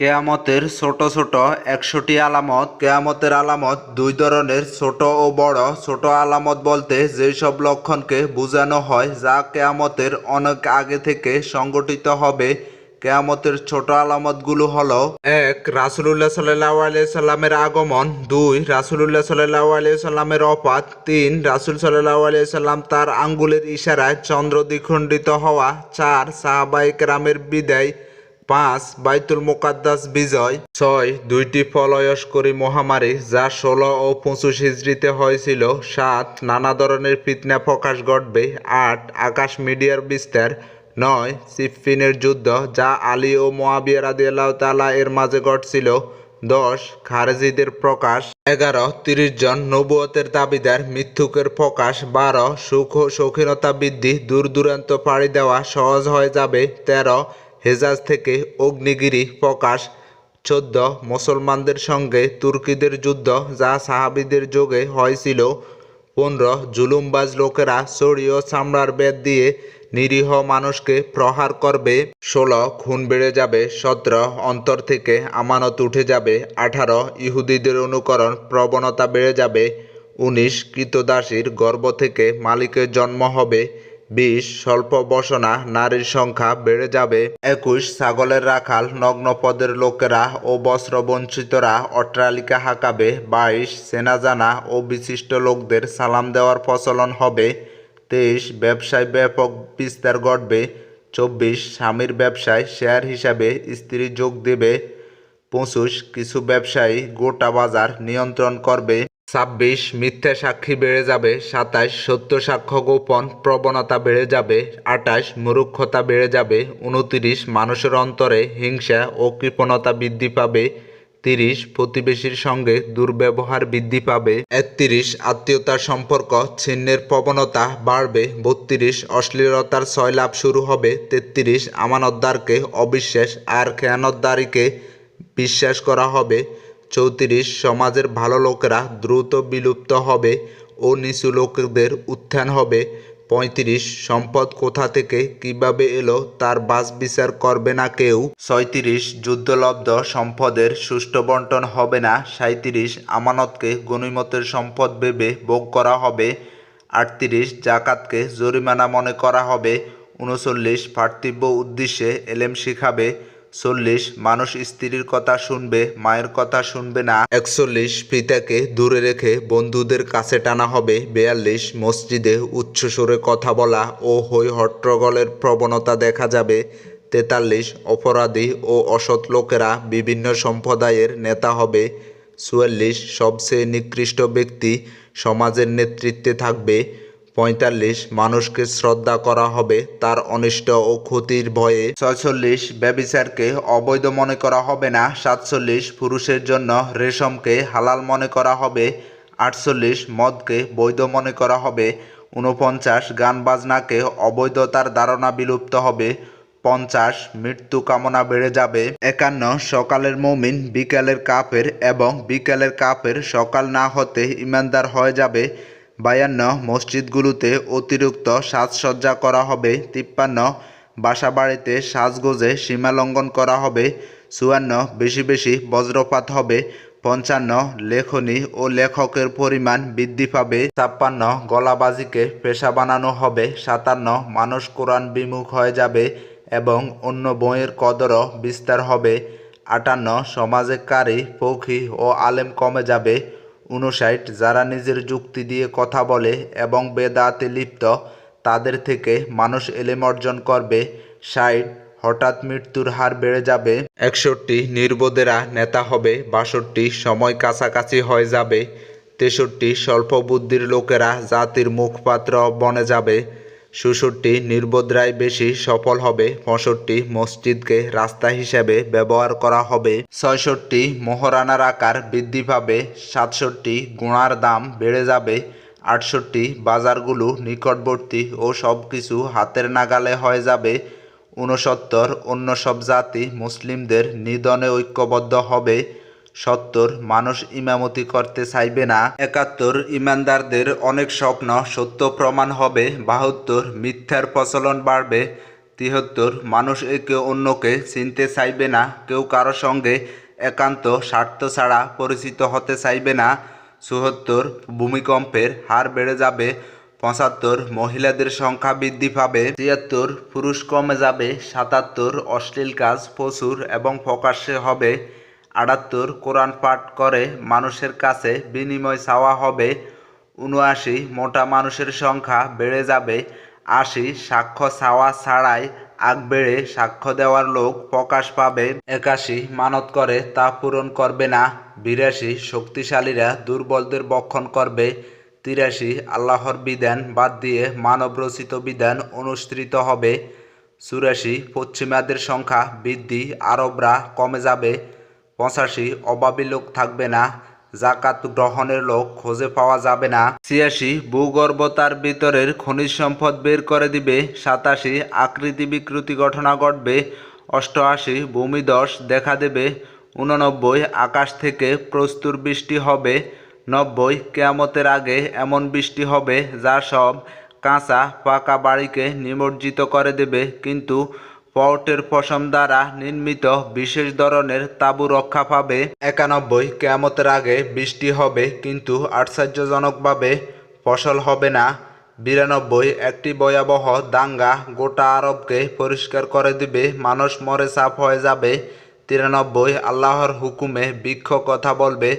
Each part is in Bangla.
কেয়ামতের ছোট ছোট একশোটি আলামত, কেয়ামতের আলামত দুই ধরনের, ছোট ও বড়। ছোট আলামত বলতে যেসব লক্ষণকে বোঝানো হয়, যা কেয়ামতের অনেক আগে থেকে সংগঠিত হবে। কেয়ামতের ছোট আলামতগুলো হলো, এক, রাসুলুল্লাহ সাল্লাহ আলিয়া সাল্লামের আগমন। দুই, রাসুলুল্লাহ সাল্লাহ আলিয়া সাল্লামের অপাত। তিন, রাসুল সাল্লাহ আলিয়া সাল্লাম তার আঙ্গুলের ইশারায় চন্দ্র দ্বিখণ্ডিত হওয়া। চার সাহাবাইক রামের বিদায়। পাঁচ, বাইতুল মোকাদ্দাস বিজয়, ছয়, দুইটি ফলয়স্করী মহামারী, যা ষোলো ও পঁচিশ হিজড়িতে হয়েছিল, সাত, নানা ধরনের ফিতনা প্রকাশ ঘটবে, আট, আকাশ মিডিয়ার বিস্তার, নয় সিফিনের যুদ্ধ, যা আলী ও মোয়াবিয়া রাদিয়াল্লাহু তাআলা এর মাঝে ঘটছিল, দশ, খারেজিদের প্রকাশ, এগারো, তিরিশ জন নবুয়তের দাবিদার মিথ্যুকের প্রকাশ, বারো, সুখ ও শৌখিনতা বৃদ্ধি দূর দূরান্ত পাড়ি দেওয়া সহজ হয়ে যাবে, তেরো হেজাজ থেকে অগ্নিগিরি প্রকাশ। চোদ্দ মুসলমানদের সঙ্গে তুর্কিদের যুদ্ধ যা সাহাবিদের যোগে হয়েছিল। পনেরো জুলুমবাজ লোকেরা ও চামড়ার বেদ দিয়ে নিরীহ মানুষকে প্রহার করবে। ষোলো খুন বেড়ে যাবে। সতেরো অন্তর থেকে আমানত উঠে যাবে। আঠারো ইহুদিদের অনুকরণ প্রবণতা বেড়ে যাবে। উনিশ কৃতদাসীর গর্ভ থেকে মালিকের জন্ম হবে। বিশ স্বল্প বসনা, নারীর সংখ্যা বেড়ে যাবে। একুশ, ছাগলের রাখাল নগ্ন পদের লোকেরা ও বস্ত্র বঞ্চিতরা অট্টালিকা হাঁকাবে। বাইশ সেনা জানা ও বিশিষ্ট লোকদের সালাম দেওয়ার প্রচলন হবে। তেইশ, ব্যবসায় ব্যাপক বিস্তার ঘটবে। চব্বিশ, স্বামীর ব্যবসায় শেয়ার হিসাবে স্ত্রী যোগ দেবে। পঁচিশ, কিছু ব্যবসায়ী গোটা বাজার নিয়ন্ত্রণ করবে। ছাব্বিশ, মিথ্যা সাক্ষী বেড়ে যাবে সাতাশ সত্য সাক্ষ্য গোপন প্রবণতা বেড়ে যাবে আটাশ মূর্খতা বেড়ে যাবে, উনতিরিশ, মানুষের অন্তরে হিংসা ও কৃপণতা বৃদ্ধি পাবে, তিরিশ, প্রতিবেশীর সঙ্গে দুর্ব্যবহার বৃদ্ধি পাবে, একত্রিশ, আত্মীয়তার সম্পর্ক ছিন্নের প্রবণতা বাড়বে, বত্রিশ, অশ্লীলতার ছয়লাভ শুরু হবে, তেত্রিশ, আমানতদারকে অবিশ্বাস আর খেয়ানতদারিকে বিশ্বাস করা হবে চৌত্রিশ সমাজের ভালো লোকেরা দ্রুত বিলুপ্ত হবে ও নিচু লোকদের উত্থান হবে। পঁয়ত্রিশ, সম্পদ কোথা থেকে কীভাবে এলো তার বাস বিচার করবে না কেউ। ছয়ত্রিশ, যুদ্ধলব্ধ সম্পদের সুষ্ঠু বন্টন হবে না। সাঁত্রিশ আমানতকে গণিমতের সম্পদ ভেবে ভোগ করা হবে। আটত্রিশ, জাকাতকে জরিমানা মনে করা হবে। উনচল্লিশ পার্থিব্য উদ্দেশ্যে এলেম শিখাবে। চল্লিশ মানুষ স্ত্রীর কথা শুনবে, মায়ের কথা শুনবে না। একচল্লিশ, পিতাকে দূরে রেখে বন্ধুদের কাছে টানা হবে। বেয়াল্লিশ, মসজিদে উচ্চস্বরে কথা বলা ও হৈ হট্টগোলের প্রবণতা দেখা যাবে। তেতাল্লিশ, অপরাধী ও অসৎ লোকেরা বিভিন্ন সম্প্রদায়ের নেতা হবে। চুয়াল্লিশ, সবচেয়ে নিকৃষ্ট ব্যক্তি সমাজের নেতৃত্বে থাকবে। পঁয়তাল্লিশ মানুষকে শ্রদ্ধা করা হবে, তার অনিষ্ট ও ক্ষতির ভয়ে ছয়চল্লিশ ব্যবিচারকে অবৈধ মনে করা হবে না, সাতচল্লিশ পুরুষের জন্য রেশমকে হালাল মনে করা হবে, আটচল্লিশ মদকে বৈধ মনে করা হবে উনপঞ্চাশ গান বাজনাকে অবৈধতার ধারণা বিলুপ্ত হবে, পঞ্চাশ মৃত্যু কামনা বেড়ে যাবে, একান্ন সকালের মমিন বিকালের কাপের এবং বিকালের কাপের সকাল না হতে ইমানদার হয়ে যাবে বায়ান্ন মসজিদগুলোতে অতিরিক্ত সাজসজ্জা করা হবে, তিপ্পান্ন বাসা বাড়িতে সাজগোজে সীমা লঙ্ঘন করা হবে, চুয়ান্ন বেশি বেশি বজ্রপাত হবে, পঞ্চান্ন লেখনী ও লেখকের পরিমাণ বৃদ্ধি পাবে, ছাপ্পান্ন গলাবাজিকে পেশা বানানো হবে, সাতান্ন মানুষ কোরআন বিমুখ হয়ে যাবে এবং অন্য বইয়ের কদরও বিস্তার হবে, আটান্ন সমাজে কারি পৌখি ও আলেম কমে যাবে উনষাট যারা নিজের যুক্তি দিয়ে কথা বলে এবং বেদাতে লিপ্ত, তাদের থেকে মানুষ এলেম অর্জন করবে। ষাট, হঠাৎ মৃত্যুর হার বেড়ে যাবে। একষট্টি, নির্বোধেরা নেতা হবে। বাষট্টি, সময় কাছাকাছি হয়ে যাবে। তেষট্টি স্বল্প বুদ্ধির লোকেরা জাতির মুখপাত্র বনে যাবে। ষষট্টি নির্বোধরাই বেশি সফল হবে। পঁয়ষট্টি মসজিদকে রাস্তা হিসেবে ব্যবহার করা হবে। ছয়ষট্টি মোহরানার আকার বৃদ্ধি পাবে। সাতষট্টি গুণার দাম বেড়ে যাবে। আটষট্টি বাজারগুলো নিকটবর্তী ও সব কিছু হাতের নাগালে হয়ে যাবে। ঊনসত্তর অন্য সব জাতি মুসলিমদের নিধনে ঐক্যবদ্ধ হবে। সত্তর, মানুষ ইমামতি করতে চাইবে না। একাত্তর, ইমানদারদের অনেক স্বপ্ন, সত্য প্রমাণ হবে। বাহাত্তর, মিথ্যার প্রচলন বাড়বে। তিহাত্তর, মানুষ একে অন্যকে চিনতে চাইবে না। কেউ কারও সঙ্গে একান্ত স্বার্থ ছাড়া পরিচিত হতে চাইবে না। চুয়াত্তর, ভূমিকম্পের হার বেড়ে যাবে। পঁচাত্তর, মহিলাদের সংখ্যা বৃদ্ধি পাবে। তিয়াত্তর, পুরুষ কমে যাবে। সাতাত্তর, অশ্লীল কাজ প্রচুর এবং প্রকাশ্যে হবে। আটাত্তর কোরআন পাঠ করে মানুষের কাছে বিনিময় চাওয়া হবে। উনআশি, মোটা মানুষের সংখ্যা বেড়ে যাবে। আশি, সাক্ষ্য চাওয়া ছাড়াই আগ বেড়ে সাক্ষ্য দেওয়ার লোক প্রকাশ পাবে। একাশি, মানত করে তা পূরণ করবে না। বিরাশি, শক্তিশালীরা দুর্বলদের বক্ষণ করবে। তিরাশি, আল্লাহর বিধান বাদ দিয়ে মানবরচিত বিধান অনুসৃত হবে। চুরাশি, পশ্চিমাদের সংখ্যা বৃদ্ধি, আরবরা কমে যাবে। পঁচাশি, অভাবী লোক থাকবে না, জাকাত গ্রহণের লোক খুঁজে পাওয়া যাবে না। ছিয়াশি, ভূগর্ভতার ভিতরের খনিজ সম্পদ বের করে দিবে। সাতাশি, আকৃতি বিকৃতি ঘটনা ঘটবে। অষ্টআশি, ভূমিধস দেখা দেবে। উননব্বই, আকাশ থেকে প্রস্তুর বৃষ্টি হবে। নব্বই, কেয়ামতের আগে এমন বৃষ্টি হবে যা সব কাঁচা পাকা বাড়িকে নিমজ্জিত করে দেবে। কিন্তু পটের পশম দ্বারা নির্মিত বিশেষ ধরনের তাঁবু রক্ষা পাবে। একানব্বই, কেয়ামতের আগে বৃষ্টি হবে, কিন্তু আশ্চর্যজনকভাবে ফসল হবে না। বিরানব্বই, একটি ভয়াবহ দাঙ্গা গোটা আরবকে পরিষ্কার করে দিবে, মানুষ মরে সাফ হয়ে যাবে। তিরানব্বই, আল্লাহর হুকুমে বৃক্ষ কথা বলবে।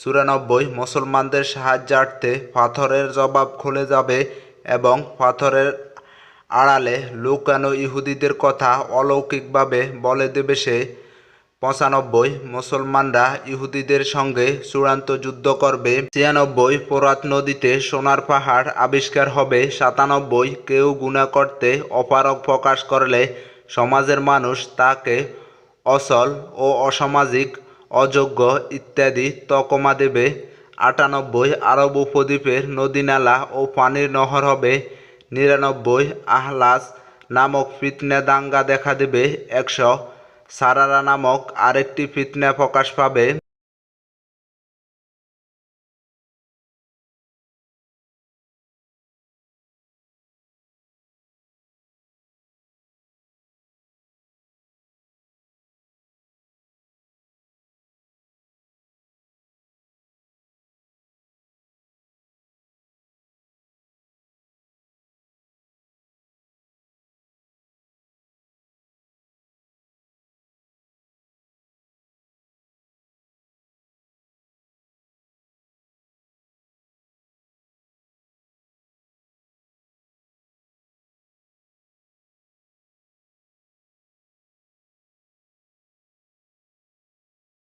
চুরানব্বই, মুসলমানদের সাহায্যার্থে পাথরের জবাব খুলে যাবে এবং পাথরের আড়ালে লুকানো ইহুদিদের কথা অলৌকিকভাবে বলে দেবে সে। পঁচানব্বই, মুসলমানরা ইহুদিদের সঙ্গে চূড়ান্ত যুদ্ধ করবে। ছিয়ানব্বই, পোরাত নদীতে সোনার পাহাড় আবিষ্কার হবে। সাতানব্বই, কেউ গুণা করতে অপারগ প্রকাশ করলে সমাজের মানুষ তাকে অসল ও অসামাজিক, অযোগ্য ইত্যাদি তকমা দেবে। আটানব্বই, আরব উপদ্বীপের নদীনালা ও পানির নহর হবে। নিরানব্বই আহলাস নামক ফিতনে দাঙ্গা দেখা দেবে একশো। সারারা নামক আরেকটি ফিতনা প্রকাশ পাবে